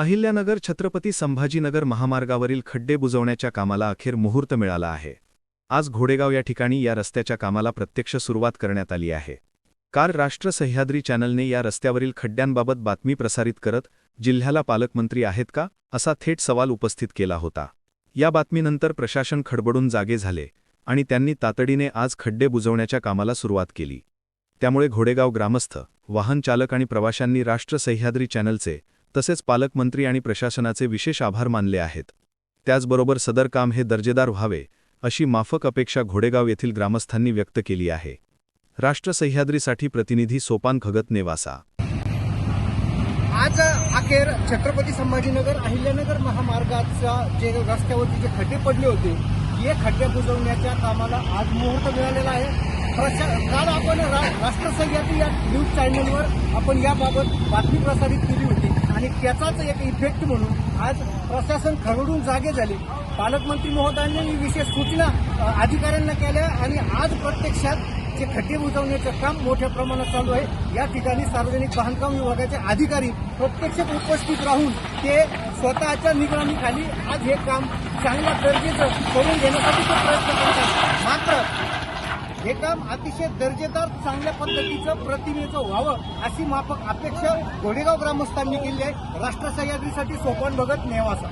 अहिल्यानगर छत्रपती संभाजीनगर महामार्गावरील खड्डे बुजवण्याच्या कामाला अखेर मुहूर्त मिळाला आहे. आज घोडेगाव या ठिकाणी या रस्त्याच्या कामाला प्रत्यक्ष सुरुवात करण्यात आली आहे. काल राष्ट्र सह्याद्री चॅनलने या रस्त्यावरील खड्ड्यांबाबत बातमी प्रसारित करत जिल्ह्याला पालकमंत्री आहेत का असा थेट सवाल उपस्थित केला होता. या बातमीनंतर प्रशासन खडबडून जागे झाले आणि त्यांनी तातडीने आज खड्डे बुजवण्याच्या कामाला सुरुवात केली. त्यामुळे घोडेगाव ग्रामस्थ वाहन चालक आणि प्रवाशांनी राष्ट्र सह्याद्री चॅनलचे तसेच पालकमंत्री आणि प्रशासनाचे विशेष आभार मानले आहेत. त्याचबरोबर सदर काम हे दर्जेदार व्हावे अशी माफक अपेक्षा घोडेगाव येथील ग्रामस्थांनी व्यक्त केली आहे. राष्ट्र सह्याद्रीसाठी प्रतिनिधी सोपान खगत नेवासा. आज अखेर छत्रपती संभाजीनगर अहिल्यानगर महामार्गाच्या जे रस्त्यावरती जे खड्डे पडले होते हे खड्डे बुजवण्याच्या कामाला आज मुहूर्त मिळालेला आहे. काल आपण रा राष्ट्र सह्याद्री या न्यूज चॅनलवर आपण याबाबत बातमी प्रसारित केली होती. आणि त्याचाच एक इफेक्ट म्हणून आज प्रशासन खरडून जागे झाले. पालकमंत्री महोदयांनी विशेष सूचना अधिकाऱ्यांना केल्या आणि आज प्रत्यक्षात जे खड्डे बुजवण्याचं काम मोठ्या प्रमाणात चालू आहे या ठिकाणी सार्वजनिक बांधकाम विभागाचे अधिकारी प्रत्यक्ष उपस्थित राहून ते स्वतःच्या निगराणीखाली आज हे काम चांगल्या दर्जेचं करून घेण्यासाठी ते प्रयत्न करतात. काम अतिशय दर्जेदार चांगल्या पद्धतीचं प्रतिमेचं व्हावं अशी माफक अपेक्षा घोडेगाव ग्रामस्थांनी केली आहे. राष्ट्र सह्याद्रीसाठी सोपान भगत नेवासा.